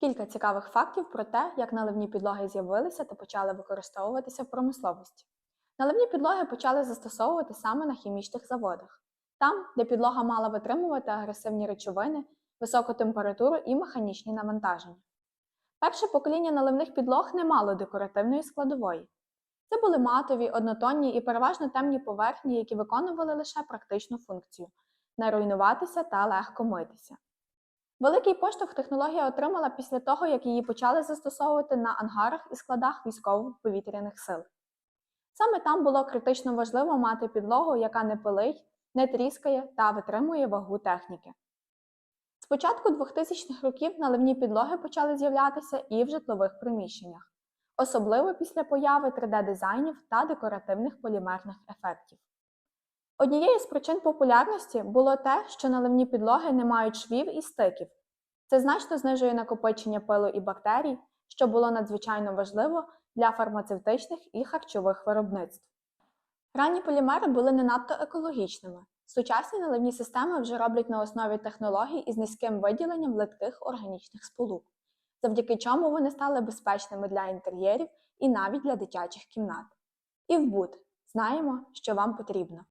Кілька цікавих фактів про те, як наливні підлоги з'явилися та почали використовуватися в промисловості. Наливні підлоги почали застосовувати саме на хімічних заводах, там, де підлога мала витримувати агресивні речовини, високу температуру і механічні навантаження. Перше покоління наливних підлог не мало декоративної складової. Це були матові, однотонні і переважно темні поверхні, які виконували лише практичну функцію не руйнуватися та легко митися. Великий поштовх технологія отримала після того, як її почали застосовувати на ангарах і складах військово-повітряних сил. Саме там було критично важливо мати підлогу, яка не пилить, не тріскає та витримує вагу техніки. З початку 2000-х років наливні підлоги почали з'являтися і в житлових приміщеннях, особливо після появи 3D-дизайнів та декоративних полімерних ефектів. Однією з причин популярності було те, що наливні підлоги не мають швів і стиків. Це значно знижує накопичення пилу і бактерій, що було надзвичайно важливо для фармацевтичних і харчових виробництв. Ранні полімери були не надто екологічними. Сучасні наливні системи вже роблять на основі технологій із низьким виділенням литких органічних сполук, завдяки чому вони стали безпечними для інтер'єрів і навіть для дитячих кімнат. І вбут знаємо, що вам потрібно.